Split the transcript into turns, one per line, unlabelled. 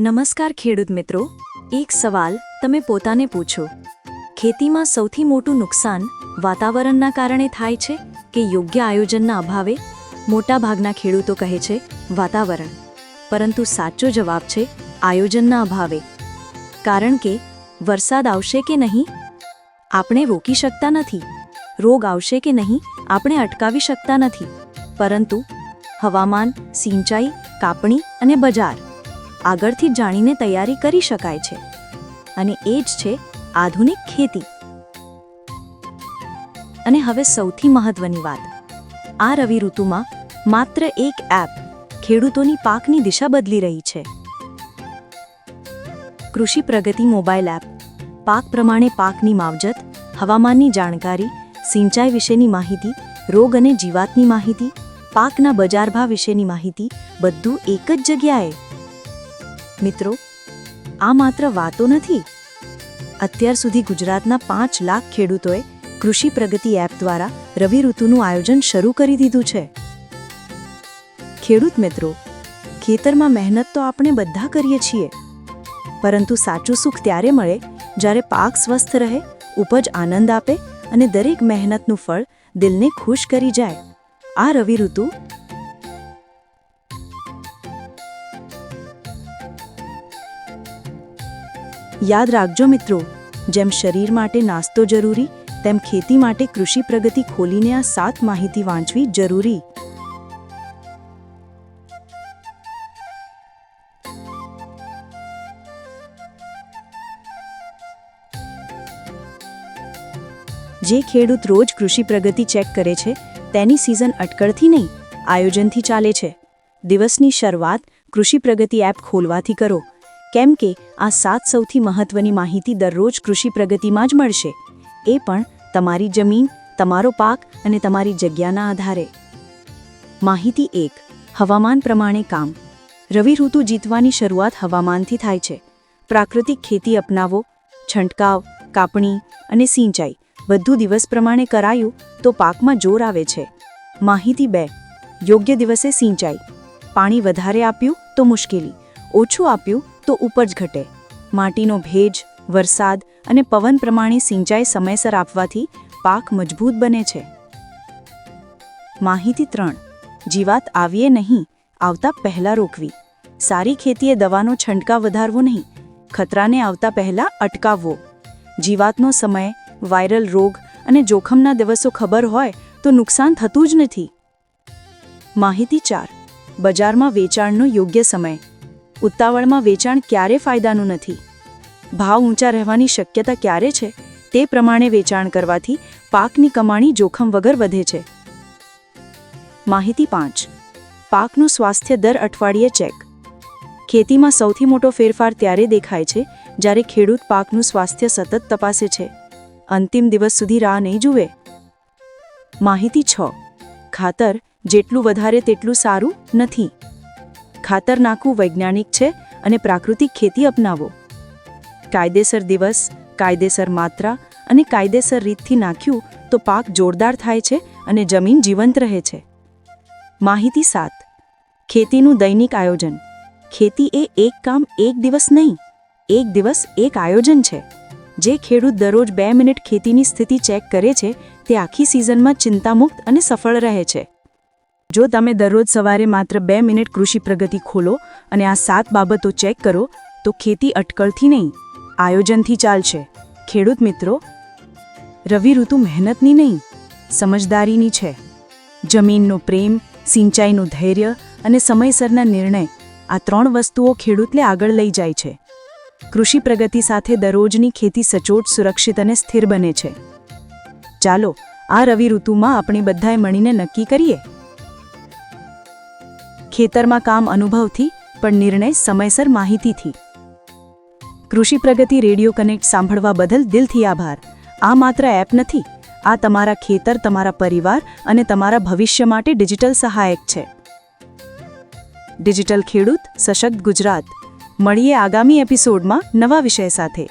નમસ્કાર ખેડૂત મિત્રો. એક સવાલ તમે પોતાને પૂછો. ખેતીમાં સૌથી મોટું નુકસાન વાતાવરણના કારણે થાય છે કે યોગ્ય આયોજનના અભાવે? મોટાભાગના ખેડૂતો કહે છે, વાતાવરણ. પરંતુ સાચો જવાબ છે, આયોજનના અભાવે. કારણ કે, વરસાદ આવશે કે નહીં? આપણે રોકી શકતા નથી. રોગ આવશે કે નહીં? આપણે અટકાવી શકતા નથી. પરંતુ હવામાન, સિંચાઈ, કાપણી અને બજાર આગળથી જાણીને તૈયારી કરી શકાય છે. અને એ જ છે આધુનિક ખેતી. અને હવે સૌથી મહત્વની વાત. આ રવિ ઋતુમાં માત્ર એક એપ ખેડૂતોની પાકની દિશા બદલી રહી છે. કૃષિ પ્રગતિ મોબાઈલ એપ પાક પ્રમાણે પાકની માવજત, હવામાનની જાણકારી, સિંચાઈ વિશેની માહિતી, રોગ અને જીવાતની માહિતી, પાકના બજાર ભાવ વિશેની માહિતી બધું એક જ જગ્યાએ મિત્રો, આ માત્ર વાતો નથી. અત્યાર સુધી ગુજરાતના પાંચ લાખ ખેડૂતોએ કૃષિ પ્રગતિ એપ દ્વારા રવિ ઋતુનું આયોજન શરૂ કરી દીધું છે. ખેડૂત મિત્રો, ખેતરમાં મહેનત તો આપણે બધા કરીએ છીએ. પરંતુ સાચું સુખ ત્યારે મળે જ્યારે પાક સ્વસ્થ રહે, ઉપજ આનંદ આપે અને દરેક મહેનતનું ફળ દિલને ખુશ કરી જાય. આ રવિ ઋતુ યાદ રાખજો મિત્રો, જેમ શરીર માટે નાસ્તો જરૂરી, તેમ ખેતી માટે કૃષિ પ્રગતિ ખોલીને આ સાત માહિતી વાંચવી જરૂરી. જે ખેડૂત રોજ કૃષિ પ્રગતિ ચેક કરે છે, તેની સિઝન અટકળથી નહીં, આયોજનથી ચાલે છે. દિવસની શરૂઆત કૃષિ પ્રગતિ એપ ખોલવાથી કરો. કેમ કે આ સાત સૌથી મહત્વની માહિતી દરરોજ કૃષિ પ્રગતિમાં જ મળશે. એ પણ તમારી જમીન, તમારો પાક અને તમારી જગ્યાના આધારે. માહિતી એક, હવામાન પ્રમાણે કામ. રવિ ઋતુ જીતવાની શરૂઆત હવામાનથી થાય છે. પ્રાકૃતિક ખેતી અપનાવો, છંટકાવ, કાપણી અને સિંચાઈ બધું દિવસ પ્રમાણે કરાયું તો પાકમાં જોર આવે છે. માહિતી બે, યોગ્ય દિવસે સિંચાઈ. પાણી વધારે આપ્યું તો મુશ્કેલી, ઓછું આપ્યું તો ઉપજ ઘટે. માટીનો ભેજ, વરસાદ અને પવન પ્રમાણે સિંચાઈ સમયસર આપવાથી પાક મજબૂત બને છે. માહિતી ત્રણ. જીવાત આવીએ નહીં, આવતા પહેલા રોકવી. સારી ખેતીએ દવાનો છંટકાવ વધારવો નહીં, ખતરાને આવતા પહેલા અટકાવવો. જીવાતનો સમય, વાયરલ રોગ અને જોખમના દિવસો ખબર હોય તો નુકસાન થતું જ નથી. માહિતી ચાર. બજારમાં વેચાણનો યોગ્ય સમય. ઉતાવળમાં વેચાણ ક્યારે ફાયદાનું નથી? ભાવ ઊંચા રહેવાની શક્યતા ક્યારે છે? તે પ્રમાણે વેચાણ કરવાથી પાકની કમાણી જોખમ વગર વધે છે. માહિતી પાંચ. પાકનું સ્વાસ્થ્ય દર અઠવાડિયે ચેક. ખેતીમાં સૌથી મોટો ફેરફાર ત્યારે દેખાય છે, જ્યારે ખેડૂત પાકનું સ્વાસ્થ્ય સતત તપાસે છે. અંતિમ દિવસ સુધી રાહ નહીં જુએ. માહિતી છ. ખાતર જેટલું વધારે તેટલું સારું નથી. ખાતર નાખવું વૈજ્ઞાનિક છે અને પ્રાકૃતિક ખેતી અપનાવો. કાયદેસર દિવસ, કાયદેસર માત્રા અને કાયદેસર રીતથી નાખ્યું તો પાક જોરદાર થાય છે અને જમીન જીવંત રહે છે. માહિતી સાત. ખેતીનું દૈનિક આયોજન. ખેતી એ એક કામ એક દિવસ નહીં, એક દિવસ એક આયોજન છે. જે ખેડૂત દરરોજ બે મિનિટ ખેતીની સ્થિતિ ચેક કરે છે તે આખી સિઝનમાં ચિંતામુક્ત અને સફળ રહે છે. જો તમે દરરોજ સવારે માત્ર બે મિનિટ કૃષિ પ્રગતિ ખોલો અને આ સાત બાબતો ચેક કરો, તો ખેતી અટકળથી નહીં, આયોજનથી ચાલશે. ખેડૂત મિત્રો, રવિ ઋતુ મહેનતની નહીં, સમજદારીની છે. જમીનનો પ્રેમ, સિંચાઈનું ધૈર્ય અને સમયસરના નિર્ણય, આ ત્રણ વસ્તુઓ ખેડૂતને આગળ લઈ જાય છે. કૃષિ પ્રગતિ સાથે દરરોજની ખેતી સચોટ, સુરક્ષિત અને સ્થિર બને છે. ચાલો, આ રવિ ઋતુમાં આપણે બધાએ મળીને નક્કી કરીએ. ખેતરમાં કામ અનુભવથી, પણ નિર્ણય સમયસર માહિતીથી. કૃષિ પ્રગતિ રેડિયો કનેક્ટ સાંભળવા બદલ દિલથી આભાર. આ માત્ર એપ નથી, આ તમારા ખેતર, તમારા પરિવાર અને તમારા ભવિષ્ય માટે ડિજિટલ સહાયક છે. ડિજિટલ ખેડૂત, સશક્ત ગુજરાત. મળીએ આગામી એપિસોડમાં નવા વિષય સાથે.